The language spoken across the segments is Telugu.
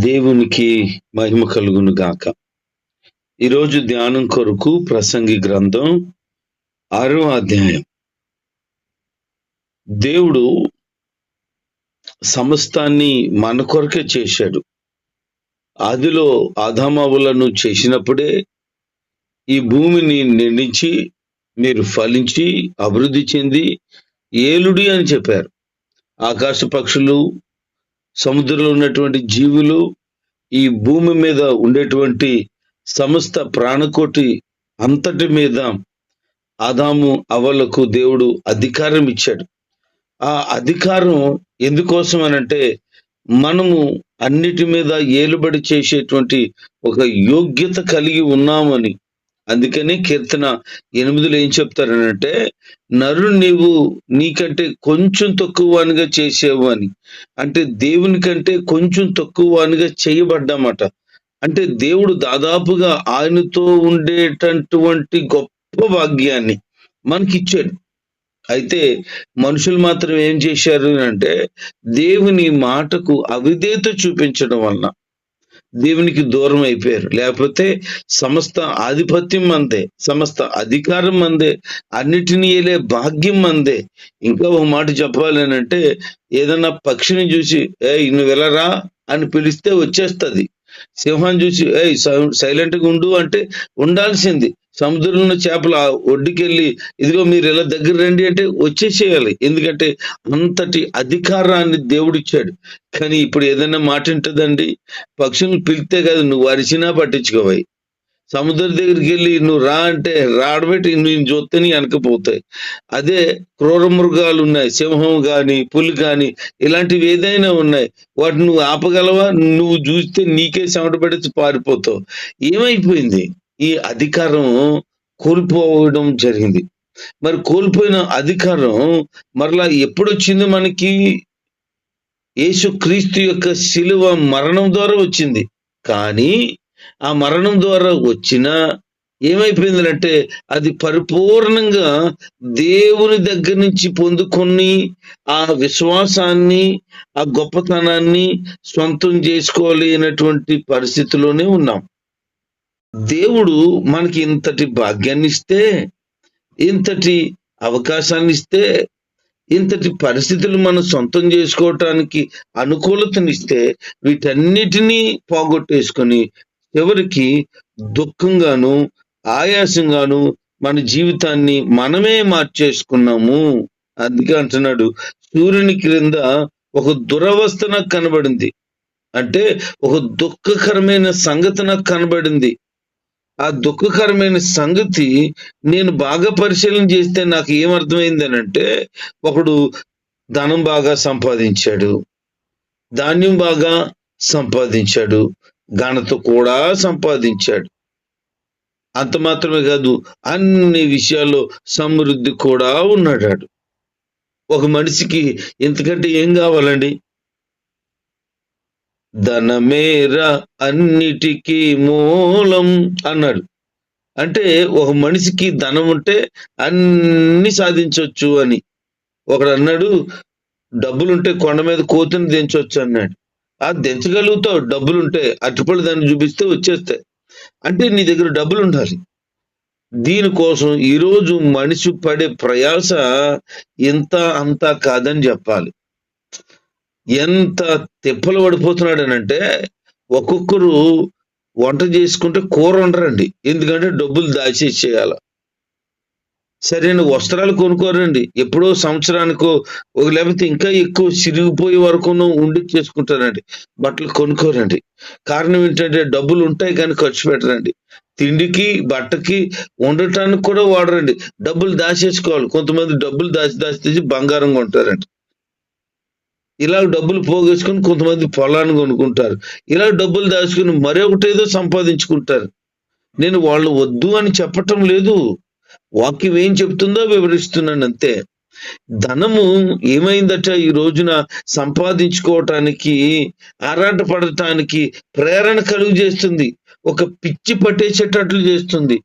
దేవునికి మహిమ కలుగును గాక. ఈరోజు ధ్యానం కొరకు ప్రసంగి గ్రంథం ఆరో అధ్యాయం. దేవుడు సమస్తాన్ని మన కొరకే చేశాడు. ఆదిలో ఆదామావులను చేసినప్పుడే ఈ భూమిని నిండించి మీరు ఫలించి అభివృద్ధి చెంది ఏలుడి అని చెప్పారు. ఆకాశ పక్షులు సముద్రంలో ఉన్నటువంటి జీవులు ఈ భూమి మీద ఉండేటువంటి సమస్త ప్రాణకోటి అంతటి మీద ఆదాము అవలకు దేవుడు అధికారం ఇచ్చాడు. ఆ అధికారం ఎందుకోసం అనంటే మనము అన్నిటి మీద ఏలుబడి చేసేటువంటి ఒక యోగ్యత కలిగి ఉన్నామని అందుకని కీర్తన ఎనిమిదిలో ఏం చెప్తారనంటే నరు నీవు నీకంటే కొంచెం తక్కువనిగా చేసేవాని అంటే దేవుని కంటే కొంచెం తక్కువనిగా చేయబడ్డామట. అంటే దేవుడు దాదాపుగా ఆయనతో ఉండేటటువంటి గొప్ప భాగ్యాన్ని మనకిచ్చాడు. అయితే మనుషులు మాత్రం ఏం చేశారు అంటే దేవుని మాటకు అవిధేత చూపించడం వలన దేవునికి దూరం అయిపోయారు. లేకపోతే సమస్త ఆధిపత్యం అందే సమస్త అధికారం అందే అన్నిటినీ ఏలే భాగ్యం అందే ఇంకా ఒక మాట చెప్పాలి అంటే ఏదన్నా పక్షిని చూసి ఏ నువ్వు వెళ్ళరా అని పిలిస్తే వచ్చేస్తుంది. సింహాన్ని చూసి ఏ సైలెంట్గా ఉండు అంటే ఉండాల్సింది. సముద్రంలో చేపలు ఒడ్డుకెళ్ళి ఇదిగో మీరు ఇలా దగ్గర రండి అంటే వచ్చేసేయాలి. ఎందుకంటే అంతటి అధికారాన్ని దేవుడిచ్చాడు. కానీ ఇప్పుడు ఏదైనా మాట ఉంటుందండి పక్షులు పిలితే కదా నువ్వు అరిచినా పట్టించుకోవాలి సముద్రం దగ్గరికి వెళ్ళి నువ్వు రా అంటే రాడబెట్టి నేను చూస్తే వెనకపోతాయి అదే క్రూర మృగాలు ఉన్నాయి సింహం కానీ పులి కానీ ఇలాంటివి ఏదైనా ఉన్నాయి. వాటిని నువ్వు ఆపగలవా? నువ్వు చూస్తే నీకే చెమట పడితే పారిపోతావు. ఏమైపోయింది? ఈ అధికారం కోల్పోవడం జరిగింది. మరి కోల్పోయిన అధికారం మరలా ఎప్పుడొచ్చింది మనకి? యేసు క్రీస్తు యొక్క శిలువ మరణం ద్వారా వచ్చింది. కానీ ఆ మరణం ద్వారా వచ్చిన ఏమైపోయిందంటే అది పరిపూర్ణంగా దేవుని దగ్గర నుంచి పొందుకొని ఆ విశ్వాసాన్ని ఆ గొప్పతనాన్ని సొంతం చేసుకోలేనటువంటి పరిస్థితిలోనే ఉన్నాం. దేవుడు మనకి ఇంతటి భాగ్యాన్ని ఇస్తే ఇంతటి అవకాశాన్ని ఇస్తే ఇంతటి పరిస్థితులు మనం సొంతం చేసుకోవటానికి అనుకూలతనిస్తే వీటన్నిటినీ పోగొట్టేసుకొని చివరికి దుఃఖంగాను ఆయాసంగాను మన జీవితాన్ని మనమే మార్చేసుకున్నాము. అందుకే అంటున్నాడు సూర్యుని క్రింద ఒక దురవస్థ నాకు కనబడింది. అంటే ఒక దుఃఖకరమైన సంగతి నాకు కనబడింది. ఆ దుఃఖకరమైన సంగతి నేను బాగా పరిశీలన చేస్తే నాకు ఏమర్థమైంది అంటే ఒకడు ధనం బాగా సంపాదించాడు ధాన్యం బాగా సంపాదించాడు ఘనత కూడా సంపాదించాడు. అంత మాత్రమే కాదు అన్ని విషయాల్లో సమృద్ధి కూడా ఉన్నాడు ఒక మనిషికి ఇంతకంటే ఏం కావాలండి? ధనమేర అన్నిటికీ మూలం అన్నాడు. అంటే ఒక మనిషికి ధనం ఉంటే అన్ని సాధించవచ్చు అని. ఒకడు అన్నాడు డబ్బులుంటే కొండ మీద కోతిని దించవచ్చు అన్నాడు. ఆ దించగలుగుతావు డబ్బులుంటే అట్టుపళ్ళు దాన్ని చూపిస్తే వచ్చేస్తాయి. అంటే నీ దగ్గర డబ్బులు ఉండాలి దీనికోసం ఈరోజు మనిషి పడే ప్రయాస ఇంత అంతా కాదని చెప్పాలి. ఎంత తిప్పలు పడిపోతున్నాడనంటే ఒక్కొక్కరు వంట చేసుకుంటే కూర ఉండరండి ఎందుకంటే డబ్బులు దాచేసేయాల సరైన వస్త్రాలు కొనుక్కోరండి ఎప్పుడో సంవత్సరానికో ఒక లేకపోతే ఇంకా ఎక్కువ చిరిగిపోయే వరకు ఉండి చేసుకుంటారండి బట్టలు కొనుక్కోరండి కారణం ఏంటంటే డబ్బులు ఉంటాయి కానీ ఖర్చు పెట్టరండి. తిండికి బట్టకి ఉండటానికి కూడా వాడరండి. డబ్బులు దాచేసుకోవాలి. కొంతమంది డబ్బులు దాచి దాచి తెచ్చి బంగారం కొంటారండి. ఇలా డబ్బులు పోగేసుకుని కొంతమంది పొలాన్ని కొనుక్కుంటారు. ఇలా డబ్బులు దాచుకుని మరొకటి ఏదో సంపాదించుకుంటారు. నేను వాళ్ళు వద్దు అని చెప్పటం లేదు. వాక్యం ఏం చెప్తుందో వివరిస్తున్నాను అంతే. ధనము ఏమైందట ఈ రోజున సంపాదించుకోవటానికి ఆరాట పడటానికి ప్రేరణ కలుగు చేస్తుంది. ఒక పిచ్చి పట్టేసేటట్లు చేస్తుంది.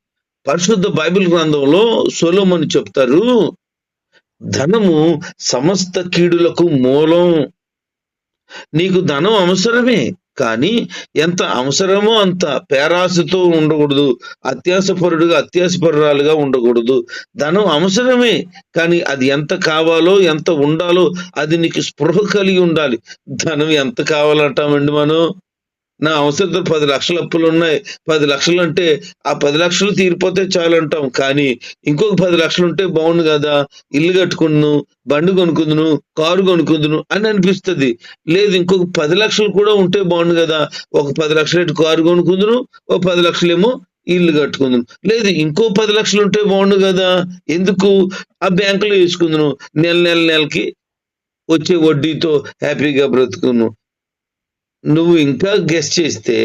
పరిశుద్ధ బైబిల్ గ్రంథంలో సొలోమని చెప్తారు ధనము సమస్త కీడులకు మూలం. నీకు ధనం అవసరమే కానీ ఎంత అవసరమో అంత పేరాశతో ఉండకూడదు. అత్యాసపరుడుగా అత్యాసపరురాలుగా ఉండకూడదు. ధనం అవసరమే కానీ అది ఎంత కావాలో ఎంత ఉండాలో అది నీకు స్పృహ కలిగి ఉండాలి. ధనం ఎంత కావాలంటామండి మనం? నా అవసరం పది లక్షల అప్పులు ఉన్నాయి పది లక్షలు అంటే ఆ పది లక్షలు తీరిపోతే చాలు అంటాం కానీ ఇంకొక పది లక్షలు ఉంటే బాగుండు కదా. ఇల్లు కట్టుకుందును బండి కొనుక్కుందును కారు కొనుక్కుందును అని అనిపిస్తుంది. లేదు ఇంకొక పది లక్షలు కూడా ఉంటే బాగుండు కదా. ఒక పది లక్షలు కారు కొనుక్కుందును ఒక పది లక్షలేమో ఇల్లు కట్టుకుందును. లేదు ఇంకో పది లక్షలు ఉంటే బాగుండు కదా. ఎందుకు? ఆ బ్యాంకులో వేసుకుందును. నెల నెల నెలకి వచ్చే వడ్డీతో హ్యాపీగా బ్రతుకును. నువ్వు ఇంకా గెస్ట్ చేస్తే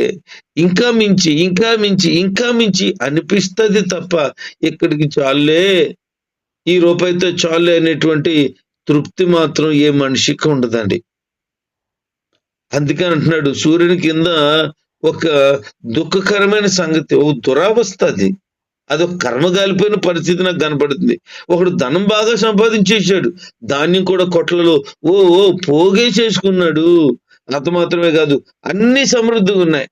ఇంకా మించి ఇంకా మించి ఇంకా మించి అనిపిస్తుంది తప్ప ఇక్కడికి చాలే ఈ రూపాయితో చాలే అనేటువంటి తృప్తి మాత్రం ఏ మనిషికి ఉండదండి. అందుకని అంటున్నాడు సూర్యుని కింద ఒక దుఃఖకరమైన సంగతి ఓ దురావస్థ అది. అదొక కర్మగాలిపోయిన పరిస్థితి నాకు కనపడుతుంది. ఒకడు ధనం బాగా సంపాదించేశాడు ధాన్యం కూడా కొట్లలో ఓ ఓ పోగే చేసుకున్నాడు అంత మాత్రమే కాదు అన్ని సమృద్ధిగా ఉన్నాయి.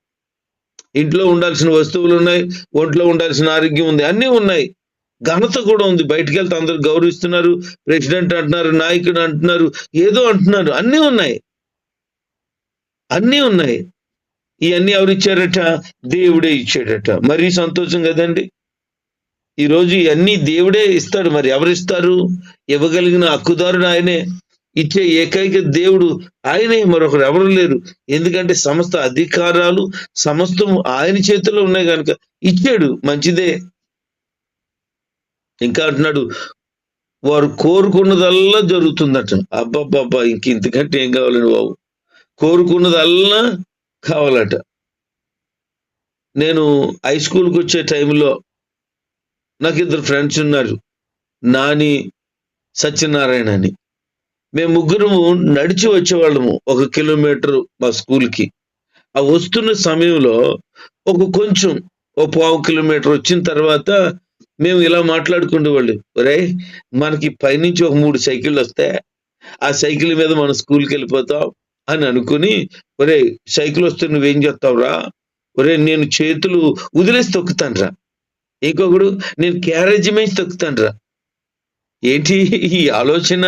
ఇంట్లో ఉండాల్సిన వస్తువులు ఉన్నాయి ఒంట్లో ఉండాల్సిన ఆరోగ్యం ఉంది అన్నీ ఉన్నాయి. ఘనత కూడా ఉంది. బయటికి వెళ్తే అందరు గౌరవిస్తున్నారు ప్రెసిడెంట్ అంటున్నారు నాయకుడు అంటున్నారు ఏదో అంటున్నారు. అన్నీ ఉన్నాయి. అన్నీ ఉన్నాయి. ఇవన్నీ ఎవరు ఇచ్చారట? దేవుడే ఇచ్చాడట. మరీ సంతోషం కదండి? ఈరోజు ఇవన్నీ దేవుడే ఇస్తాడు. మరి ఎవరు ఇస్తారు? ఇవ్వగలిగిన హక్కుదారుడు ఆయనే. ఇచ్చే ఏకైక దేవుడు ఆయనే మరొకరు ఎవరు లేరు. ఎందుకంటే సమస్త అధికారాలు సమస్తం ఆయన చేతిలో ఉన్నాయి కనుక ఇచ్చాడు మంచిదే. ఇంకా అంటున్నాడు వారు కోరుకున్నదల్లా జరుగుతుందట. అబ్బాబ్బాబ్బా ఇంక ఇంతకంటే ఏం కావాలని బాబు? కోరుకున్నదల్లా కావాలట. నేను హై స్కూల్కి వచ్చే టైంలో నాకు ఇద్దరు ఫ్రెండ్స్ ఉన్నారు. నాని సత్యనారాయణ అని మేము ముగ్గురము నడిచి వచ్చేవాళ్ళము ఒక కిలోమీటర్ మా స్కూల్కి. ఆ వస్తున్న సమయంలో ఒక కొంచెం ఒక పావు కిలోమీటర్ వచ్చిన తర్వాత మేము ఇలా మాట్లాడుకునేవాళ్ళు ఒరే మనకి పైనుంచి ఒక మూడు సైకిళ్ళు వస్తాయి? ఆ సైకిల్ మీద మనం స్కూల్కి వెళ్ళిపోతాం అని అనుకుని ఒరే సైకిల్ వస్తే నువ్వేం చేస్తావురా? ఒరే నేను చేతులు వదిలేసి తొక్కుతానురా. ఇంకొకడు నేను క్యారేజ్ మీద తొక్కుతానురా. ఏంటి ఈ ఆలోచన?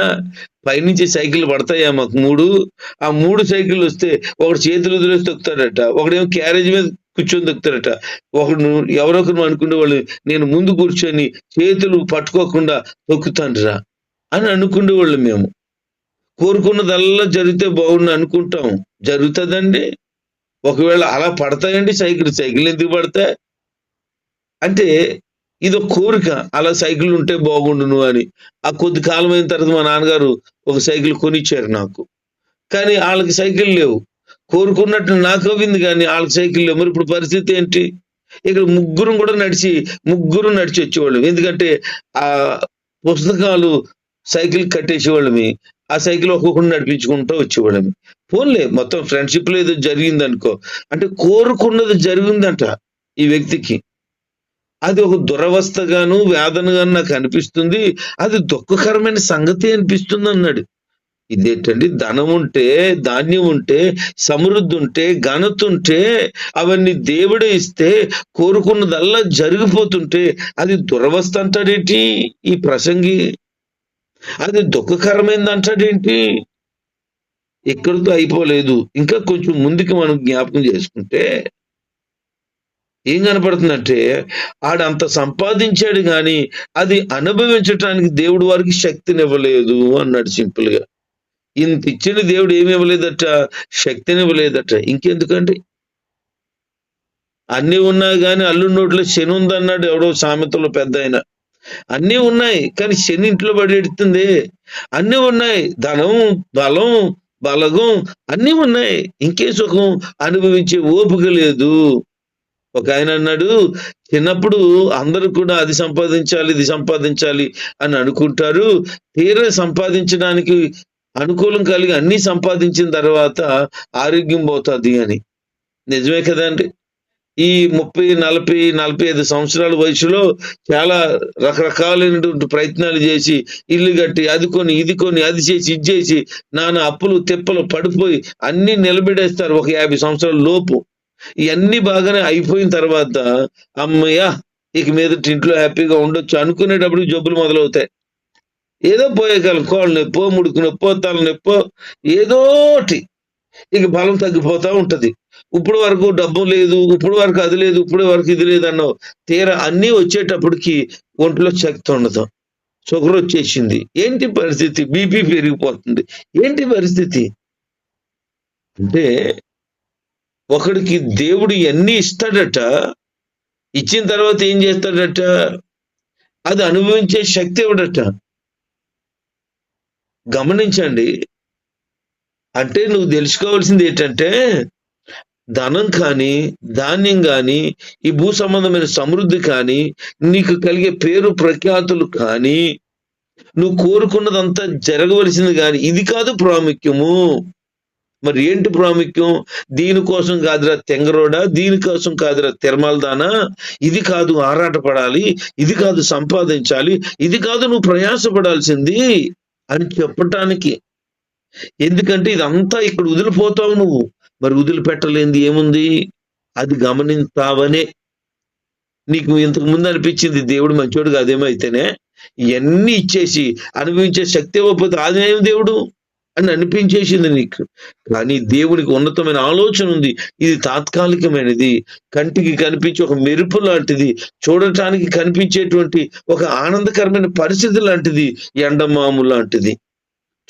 పైనుంచి సైకిల్ పడతాయా మాకు మూడు? ఆ మూడు సైకిల్ వస్తే ఒకడు చేతులు వదిలేసి తొక్కుతాడట ఒకడేమో క్యారేజ్ మీద కూర్చొని తొక్కుతాడట. ఒకడు ఎవరొకరు అనుకునే వాళ్ళు నేను ముందు కూర్చొని చేతులు పట్టుకోకుండా తొక్కుతానురా అని అనుకునేవాళ్ళు మేము. కోరుకున్నదల్లా జరిగితే బాగుండు అనుకుంటాం. జరుగుతుందండి. ఒకవేళ అలా పడతాయండి సైకిల్ సైకిల్ ఎందుకు పడతాయి? అంటే ఇది ఒక కోరిక. అలా సైకిల్ ఉంటే బాగుండును అని. ఆ కొద్ది కాలం అయిన తర్వాత మా నాన్నగారు ఒక సైకిల్ కొనిచ్చారు నాకు. కానీ వాళ్ళకి సైకిల్ లేవు. కోరుకున్నట్టు నాకు అవ్వింది కానీ వాళ్ళకి సైకిల్ లేవు. మరి ఇప్పుడు పరిస్థితి ఏంటి? ఇక్కడ ముగ్గురు కూడా నడిచి ముగ్గురు నడిచి వచ్చేవాళ్ళు. ఎందుకంటే ఆ పుస్తకాలు సైకిల్ కట్టేసేవాళ్ళమి. ఆ సైకిల్ ఒక్కొక్కరు నడిపించుకుంటూ వచ్చేవాళ్ళమి. పోన్లే మొత్తం ఫ్రెండ్షిప్లో ఏదో జరిగిందనుకో. అంటే కోరుకున్నది జరిగిందంట ఈ వ్యక్తికి. అది ఒక దురవస్థగాను వేదనగాను నాకు అనిపిస్తుంది. అది దుఃఖకరమైన సంగతి అనిపిస్తుంది అన్నాడు ఇదేంటండి? ధనం ఉంటే ధాన్యం ఉంటే సమృద్ధి ఉంటే ఘనత ఉంటే అవన్నీ దేవుడే ఇస్తే కోరుకున్నదల్లా జరిగిపోతుంటే అది దురవస్థ అంటాడేంటి ఈ ప్రసంగి? అది దుఃఖకరమైంది అంటాడేంటి ఎక్కడితో అయిపోలేదు. ఇంకా కొంచెం ముందుకు మనం జ్ఞాపకం చేసుకుంటే ఏం కనపడుతుందంటే ఆడంత సంపాదించాడు కానీ అది అనుభవించటానికి దేవుడు వారికి శక్తినివ్వలేదు అన్నాడు సింపుల్గా. ఇంత ఇచ్చిన దేవుడు ఏమి ఇవ్వలేదట? శక్తినివ్వలేదట. ఇంకెందుకండి? అన్ని ఉన్నాయి కానీ అల్లు నోట్లో శని ఉందన్నాడు ఎవడో సామెతలో పెద్ద ఆయన. అన్నీ ఉన్నాయి కానీ శని ఇంట్లో పడేడుతుంది అన్నీ ఉన్నాయి ధనం బలం బలగం అన్నీ ఉన్నాయి. ఇంకే సుఖం? అనుభవించే ఓపిక లేదు. ఒక ఆయన అన్నాడు చిన్నప్పుడు అందరూ కూడా అది సంపాదించాలి ఇది సంపాదించాలి అని అనుకుంటారు. తీరా సంపాదించడానికి అనుకూలం కలిగి అన్ని సంపాదించిన తర్వాత ఆరోగ్యం పోతుంది అని. నిజమే కదండి ఈ ముప్పై నలభై నలభై ఐదు సంవత్సరాల వయసులో చాలా రకరకాలైనటువంటి ప్రయత్నాలు చేసి ఇల్లు కట్టి అది కొని ఇది కొని అది చేసి ఇది చేసి నానా అప్పులు తిప్పలు పడిపోయి అన్ని నిలబెడేస్తారు ఒక యాభై సంవత్సరాల లోపు. ఇవన్నీ బాగానే అయిపోయిన తర్వాత అమ్మయ్య ఇక మీద ఇంట్లో హ్యాపీగా ఉండొచ్చు అనుకునేటప్పుడు జబ్బులు మొదలవుతాయి. ఏదో పోయే కాలం కోళ్ళ నొప్పో ముడుకు నొప్పో తల నొప్పో ఏదోటి ఇక బలం తగ్గిపోతా ఉంటది. ఇప్పుడు వరకు డబ్బు లేదు ఇప్పుడు వరకు అది లేదు ఇప్పుడు వరకు ఇది లేదు అన్నావు తీరా అన్నీ వచ్చేటప్పటికి ఒంట్లో శక్తి ఉండదు. షుగర్ వచ్చేసింది. ఏంటి పరిస్థితి? బీపీ పెరిగిపోతుంది. ఏంటి పరిస్థితి? అంటే ఒకడికి దేవుడు ఎన్ని ఇస్తాడట ఇచ్చిన తర్వాత ఏం చేస్తాడట? అది అనుభవించే శక్తి ఇవ్వడట గమనించండి. అంటే నువ్వు తెలుసుకోవాల్సింది ఏంటంటే ధనం కానీ ధాన్యం కానీ ఈ భూ సంబంధమైన సమృద్ధి కానీ నీకు కలిగే పేరు ప్రఖ్యాతులు కానీ నువ్వు కోరుకున్నదంతా జరగవలసింది కానీ ఇది కాదు ప్రాముఖ్యము. మరి ఏంటి ప్రాముఖ్యం? దీనికోసం కాదురా తెంగరోడా దీనికోసం కాదురా తిరమలదానా? ఇది కాదు ఆరాటపడాలి ఇది కాదు సంపాదించాలి ఇది కాదు నువ్వు ప్రయాసపడాల్సింది అని చెప్పటానికి. ఎందుకంటే ఇదంతా ఇక్కడ వదిలిపోతావు నువ్వు. మరి వదిలిపెట్టలేంది ఏముంది? అది గమనిస్తావనే నీకు ఇంతకు ముందు అనిపించింది దేవుడు మంచోడు కాదేమో అయితేనే. ఇవన్నీ ఇచ్చేసి అనుభవించే శక్తి ఇవ్వకపోతే ఆదాయం దేవుడు. అని అనిపించేసింది నీకు. కానీ దేవునికి ఉన్నతమైన ఆలోచన ఉంది. ఇది తాత్కాలికమైనది. కంటికి కనిపించే ఒక మెరుపు లాంటిది. చూడటానికి కనిపించేటువంటి ఒక ఆనందకరమైన పరిస్థితి లాంటిది. ఎండమాము లాంటిది.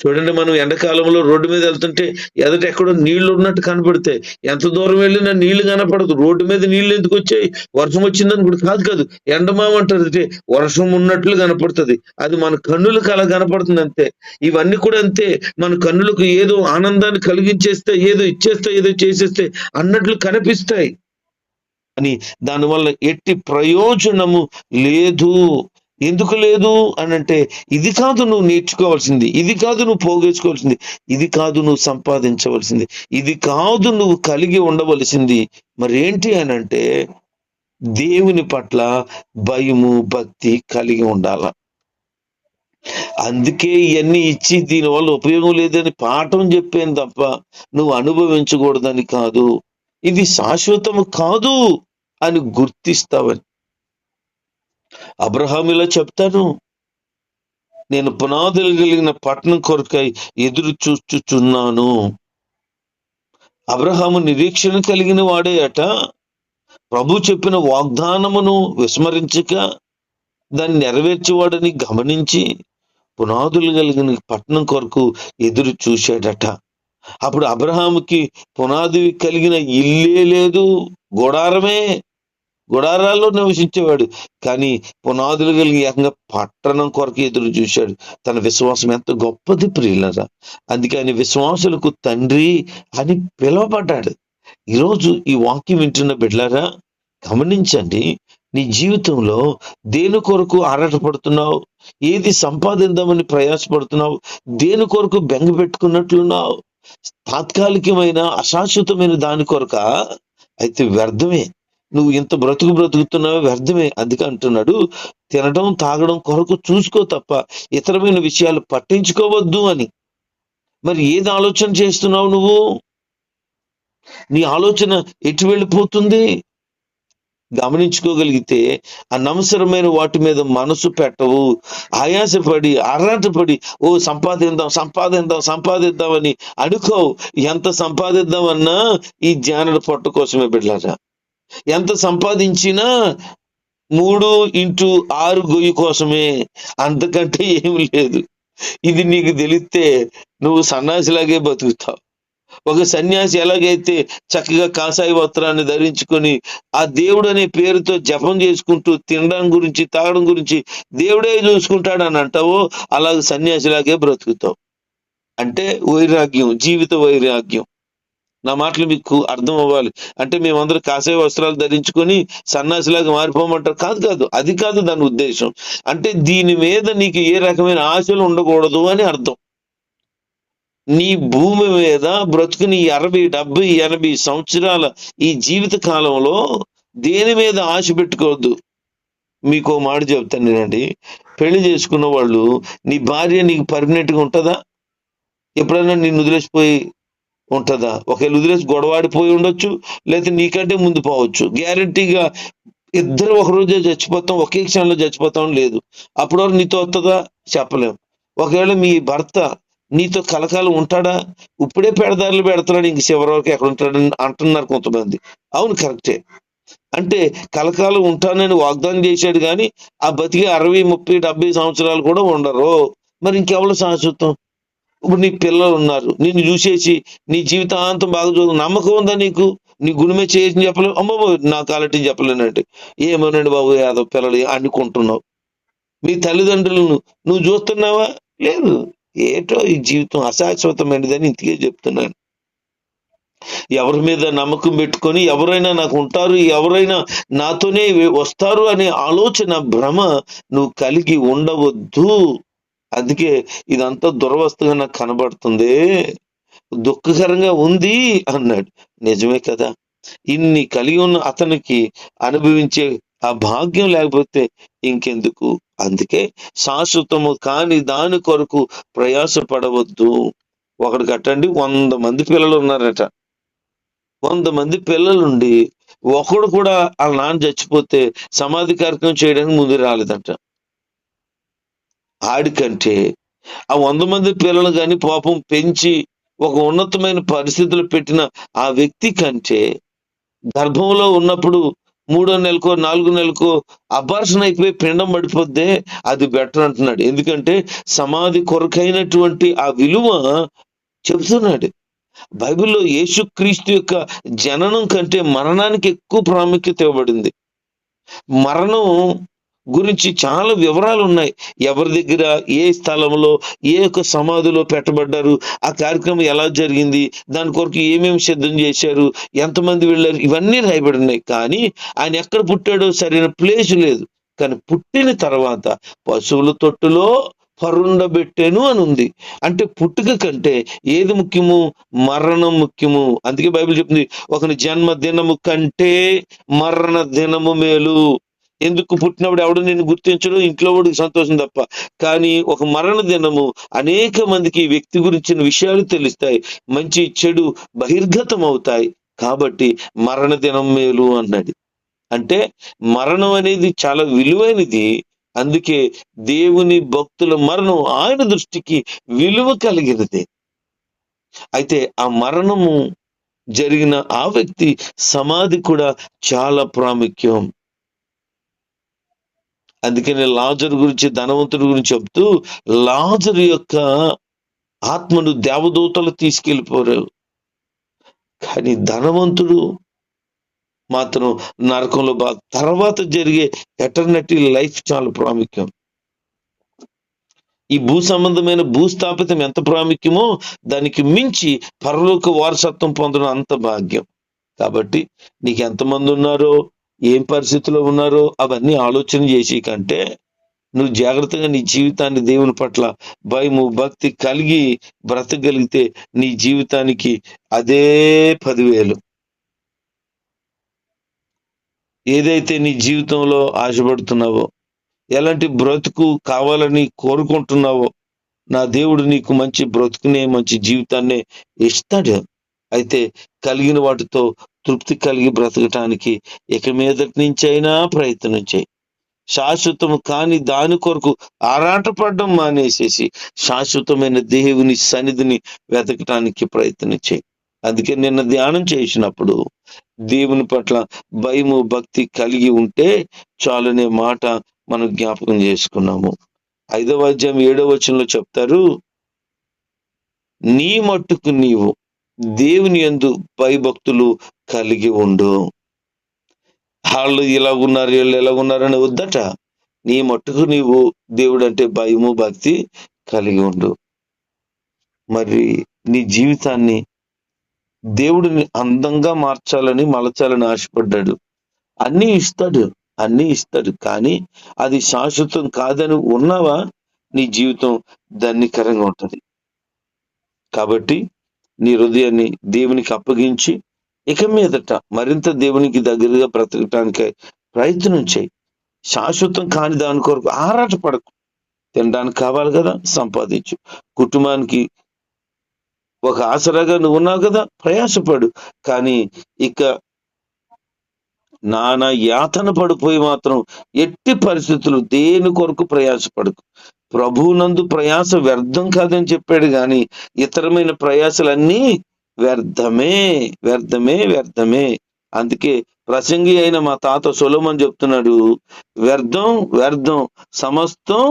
చూడండి మనం ఎండాకాలంలో రోడ్డు మీద వెళ్తుంటే ఎదట ఎక్కడో నీళ్ళు ఉన్నట్టు కనపడితే ఎంత దూరం వెళ్ళినా నీళ్ళు కనపడదు. రోడ్డు మీద నీళ్ళు ఎందుకు వచ్చాయి? వర్షం వచ్చిందని కూడా కాదు కాదు ఎండమామ అంటారు అంటే వర్షం ఉన్నట్లు కనపడుతుంది. అది మన కన్నులకు అలా కనపడుతుంది అంతే. ఇవన్నీ కూడా అంతే. మన కన్నులకు ఏదో ఆనందాన్ని కలిగించేస్తే ఏదో ఇచ్చేస్తే ఏదో చేసేస్తే అన్నట్లు కనిపిస్తాయి. అని దానివల్ల ఎట్టి ప్రయోజనము లేదు. ఎందుకు లేదు అని అంటే ఇది కాదు నువ్వు నేర్చుకోవాల్సింది ఇది కాదు నువ్వు పోగేసుకోవాల్సింది ఇది కాదు నువ్వు సంపాదించవలసింది ఇది కాదు నువ్వు కలిగి ఉండవలసింది. మరేంటి అని అంటే దేవుని పట్ల భయము భక్తి కలిగి ఉండాల. అందుకే ఇవన్నీ ఇచ్చి దీనివల్ల ఉపయోగం లేదని పాఠం చెప్పాను తప్ప నువ్వు అనుభవించకూడదని కాదు. ఇది శాశ్వతము కాదు అని గుర్తిస్తావని అబ్రహాములో చెప్తాను. నేను పునాదులు కలిగిన పట్టణం కొరకై ఎదురు చూచుచున్నాను. అబ్రహాము నిరీక్షణ కలిగిన వాడే అట. ప్రభు చెప్పిన వాగ్దానమును విస్మరించక దాన్ని నెరవేర్చేవాడని గమనించి పునాదులు కలిగిన పట్టణం కొరకు ఎదురు చూశాడట. అప్పుడు అబ్రహాముకి పునాది కలిగిన ఇల్లే లేదు గుడారమే గుడారాల్లో నివసించేవాడు. కానీ పునాదులు కలిగి ఏకంగా పట్టణం కొరకు ఎదురు చూశాడు. తన విశ్వాసం ఎంత గొప్పది ప్రియులరా. అందుకని విశ్వాసులకు తండ్రి అని పిలువబడ్డాడు. ఈరోజు ఈ వాక్యం వింటున్న బిడ్డలారా గమనించండి నీ జీవితంలో దేని కొరకు ఆరాటపడుతున్నావు? ఏది సంపాదిద్దామని ప్రయాసపడుతున్నావు? దేని కొరకు బెంగ పెట్టుకున్నట్లున్నావు? తాత్కాలికమైన అశాశ్వతమైన దాని కొరక? అయితే వ్యర్థమే. నువ్వు ఇంత బ్రతుకు బ్రతుకుతున్నావు వ్యర్థమే అందుకే అంటున్నాడు. తినడం తాగడం కొరకు చూసుకో తప్ప ఇతరమైన విషయాలు పట్టించుకోవద్దు అని. మరి ఏది ఆలోచన చేస్తున్నావు నువ్వు? నీ ఆలోచన ఎటు వెళ్ళిపోతుంది? గమనించుకోగలిగితే అనవసరమైన వాటి మీద మనసు పెట్టవు. ఆయాసపడి ఆరాటపడి ఓ సంపాదిద్దాం సంపాదిద్దాం సంపాదిద్దామని అనుకోవు ఎంత సంపాదిద్దామన్నా ఈ జానడు పొట్ట కోసమే బిడ్డారా ఎంత సంపాదించినా మూడు ఇంటూ ఆరు గొయ్యి కోసమే. అంతకంటే ఏమి లేదు. ఇది నీకు తెలిస్తే నువ్వు సన్యాసిలాగే బతుకుతావు. ఒక సన్యాసి ఎలాగైతే చక్కగా కాసాయి వస్త్రాన్ని ధరించుకొని ఆ దేవుడు అనే పేరుతో జపం చేసుకుంటూ తినడం గురించి తాగడం గురించి దేవుడే చూసుకుంటాడు అని అంటావో అలాగే సన్యాసిలాగే బ్రతుకుతావు. అంటే వైరాగ్యం జీవిత వైరాగ్యం. నా మాటలు మీకు అర్థం అవ్వాలి. అంటే మేమందరం కాసే వస్త్రాలు ధరించుకొని సన్నాసిలాగా మారిపోమంటారు. కాదు కాదు అది కాదు దాని ఉద్దేశం. అంటే దీని మీద నీకు ఏ రకమైన ఆశలు ఉండకూడదు అని అర్థం. నీ భూమి మీద బ్రతుకుని అరవై డెబ్బై ఎనభై సంవత్సరాల ఈ జీవిత కాలంలో దేని మీద ఆశ పెట్టుకోవద్దు. మీకు మాట చెప్తాను నేనండి. పెళ్ళి చేసుకున్న వాళ్ళు నీ భార్య నీకు పర్మనెంట్గా ఉంటుందా? ఎప్పుడైనా నిన్ను వదిలేసిపోయి ఉంటుందా? ఒకవేళ వదిలేసి గొడవాడిపోయి ఉండొచ్చు లేకపోతే నీకంటే ముందు పోవచ్చు. గ్యారంటీగా ఇద్దరు ఒక రోజే చచ్చిపోతాం ఒకే క్షణంలో చచ్చిపోతాం లేదు. అప్పటి వరకు నీతో వస్తుందా? చెప్పలేం. ఒకవేళ మీ భర్త నీతో కలకాలం ఉంటాడా? ఇప్పుడే పెడదారులు పెడతాడు ఇంక చివరి వరకు ఎక్కడ ఉంటాడని అంటున్నారు కొంతమంది. అవును కరెక్టే. అంటే కలకాలం ఉంటానని వాగ్దానం చేశాడు కానీ ఆ బతికి అరవై ముప్పై డెబ్బై సంవత్సరాలు కూడా ఉండరు. మరి ఇంకెవరు శాశ్వతం ఇప్పుడు నీ పిల్లలు ఉన్నారు. నిన్ను చూసేసి నీ జీవితాంతం బాగా చదువు నమ్మకం ఉందా నీకు? నీ గుణమే చేసి చెప్పలేవు. అమ్మబో నా కాలటి చెప్పలేనంటే. ఏమోనండి బాబు యాదవ్ పిల్లలు అనుకుంటున్నావు. మీ తల్లిదండ్రులను నువ్వు చూస్తున్నావా? లేదు. ఏటో ఈ జీవితం అశాశ్వతమైనదని ఇంతకే చెప్తున్నాను. ఎవరి మీద నమ్మకం పెట్టుకొని ఎవరైనా నాకు ఉంటారు ఎవరైనా నాతోనే వస్తారు అనే ఆలోచన భ్రమ నువ్వు కలిగి ఉండవద్దు. అందుకే ఇదంతా దురవస్థగా నాకు కనబడుతుంది. దుఃఖకరంగా ఉంది అన్నాడు. నిజమే కదా. ఇన్ని కలిగి ఉన్న అతనికి అనుభవించే ఆ భాగ్యం లేకపోతే ఇంకెందుకు? అందుకే శాశ్వతము కాని దాని కొరకు ప్రయాసపడవద్దు. ఒకటి కట్టండి. వంద మంది పిల్లలు ఉన్నారట. వంద మంది పిల్లలుండి ఒకడు కూడా వాళ్ళ నాన్న చచ్చిపోతే సమాధి కార్యక్రమం చేయడానికి ముందు రాలేదంట. ఆడికంటే ఆ వంద మంది పిల్లలు కానీ పాపం పెంచి ఒక ఉన్నతమైన పరిస్థితులు పెట్టిన ఆ వ్యక్తి కంటే గర్భంలో ఉన్నప్పుడు మూడో నెలకో నాలుగో నెలకో అబార్షన్ అయిపోయి పిండం పడిపోద్దే అది బెటర్ అంటున్నాడు. ఎందుకంటే సమాధి కొరకైనటువంటి ఆ విలువ చెబుతున్నాడు. బైబిల్లో యేసుక్రీస్తు యొక్క జననం కంటే మరణానికి ఎక్కువ ప్రాముఖ్యత ఇవ్వబడింది. మరణం గురించి చాలా వివరాలు ఉన్నాయి ఎవరి దగ్గర ఏ స్థలంలో ఏ యొక్క సమాధిలో పెట్టబడ్డారు ఆ కార్యక్రమం ఎలా జరిగింది దాని కొరకు ఏమేమి సిద్ధం చేశారు ఎంతమంది వెళ్ళారు ఇవన్నీ రాయబడి ఉన్నాయి కానీ ఆయన ఎక్కడ పుట్టాడో సరైన ప్లేస్ లేదు. కానీ పుట్టిన తర్వాత పశువుల తొట్టులో పరుండబెట్టాను అని ఉంది. అంటే పుట్టుక కంటే ఏది ముఖ్యము? మరణం ముఖ్యము. అందుకే బైబిల్ చెప్తుంది ఒకని జన్మ దినము కంటే మరణ దినము మేలు. ఎందుకు పుట్టినప్పుడు ఎవడు నేను గుర్తించడం? ఇంట్లో వాడికి సంతోషం తప్ప. కానీ ఒక మరణ దినము అనేక మందికి వ్యక్తి గురించిన విషయాలు తెలుస్తాయి. మంచి చెడు బహిర్గతం అవుతాయి కాబట్టి మరణ దినం మేలు అన్నది అంటే మరణం అనేది చాలా విలువైనది. అందుకే దేవుని భక్తుల మరణం ఆయన దృష్టికి విలువ కలిగినది. అయితే ఆ మరణము జరిగిన ఆ వ్యక్తి సమాధి కూడా చాలా ప్రాముఖ్యం. అందుకని లాజరు గురించి ధనవంతుడి గురించి చెప్తూ లాజరు యొక్క ఆత్మను దేవదూతలు తీసుకెళ్ళిపోరు. కానీ ధనవంతుడు మాత్రం నరకంలో బా తర్వాత జరిగే ఎటర్నటీ లైఫ్ చాలా ప్రాముఖ్యం. ఈ భూ సంబంధమైన భూస్థాపితం ఎంత ప్రాముఖ్యమో దానికి మించి పరలోక వారసత్వం పొందడం అంత భాగ్యం. కాబట్టి నీకు ఎంతమంది ఉన్నారో ఏం పరిస్థితిలో ఉన్నారో అవన్నీ ఆలోచన చేసి కంటే నువ్వు జాగ్రత్తగా నీ జీవితాన్ని దేవుని పట్ల భయము భక్తి కలిగి బ్రతకగలిగితే నీ జీవితానికి అదే పదివేలు. ఏదైతే నీ జీవితంలో ఆశపడుతున్నావో ఎలాంటి బ్రతుకు కావాలని కోరుకుంటున్నావో నా దేవుడు నీకు మంచి బ్రతుకునే మంచి జీవితాన్ని ఇస్తాడు. అయితే కలిగిన వాటితో తృప్తి కలిగి బ్రతకటానికి ఇక మీదటి నుంచి అయినా ప్రయత్నం చేయి. శాశ్వతం కాని దాని కొరకు ఆరాటపడడం మానేసేసి శాశ్వతమైన దేవుని సన్నిధిని వెతకటానికి ప్రయత్నం చేయి. అందుకే నిన్న ధ్యానం చేసినప్పుడు దేవుని పట్ల భయము భక్తి కలిగి ఉంటే చాలనే మాట మనం జ్ఞాపకం చేసుకున్నాము. ఐదవ అధ్యాయం ఏడవ వచనంలో చెప్తారు నీ మట్టుకు నీవు దేవుని యందు భయభక్తులు కలిగి ఉండు. వాళ్ళు ఇలా ఉన్నారు వీళ్ళు ఎలా ఉన్నారని వద్దట. నీ మట్టుకు నీవు దేవుడు అంటే భయము భక్తి కలిగి ఉండు. మరి నీ జీవితాన్ని దేవుడిని అందంగా మార్చాలని మలచాలని ఆశపడ్డాడు. అన్నీ ఇస్తాడు అన్నీ ఇస్తాడు. కానీ అది శాశ్వతం కాదని ఉన్నావా? నీ జీవితం ధన్యకరంగా ఉంటుంది. కాబట్టి నీ హృదయాన్ని దేవునికి అప్పగించి ఇక మీదట మరింత దేవునికి దగ్గరగా బ్రతకటానికి ప్రయత్నం చేయి. శాశ్వతం కాని దాని కొరకు ఆరాట పడకు తినడానికి కావాలి కదా సంపాదించు. కుటుంబానికి ఒక ఆసరాగా నువ్వు ఉన్నావు కదా ప్రయాసపడు. కానీ ఇక నానా యాతన పడిపోయి మాత్రం ఎట్టి పరిస్థితులు దేని కొరకు ప్రయాసపడకు. ప్రభువునందు ప్రయాస వ్యర్థం కాదని చెప్పాడు గాని ఇతరమైన ప్రయాసలన్నీ వ్యర్థమే వ్యర్థమే వ్యర్థమే. అందుకే ప్రసంగి అయిన మా తాత సొలమన్ చెప్తున్నాడు వ్యర్థం వ్యర్థం సమస్తం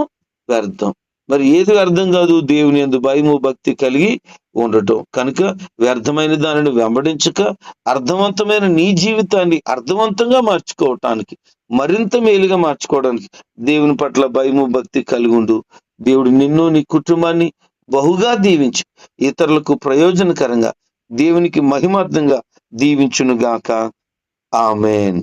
వ్యర్థం. మరి ఏది వ్యర్థం కాదు దేవుని ఎందు భయము భక్తి కలిగి ఉండటం. కనుక వ్యర్థమైన దానిని వెంబడించక అర్థవంతమైన నీ జీవితాన్ని అర్థవంతంగా మార్చుకోవటానికి మరింత మేలుగా మార్చుకోవడానికి దేవుని పట్ల భయము భక్తి కలిగి ఉండు. దేవుడు నిన్ను నీ కుటుంబాన్ని బహుగా దీవించి. ఇతరులకు ప్రయోజనకరంగా దేవునికి మహిమార్థంగా దీవించునుగాక. ఆమెన్.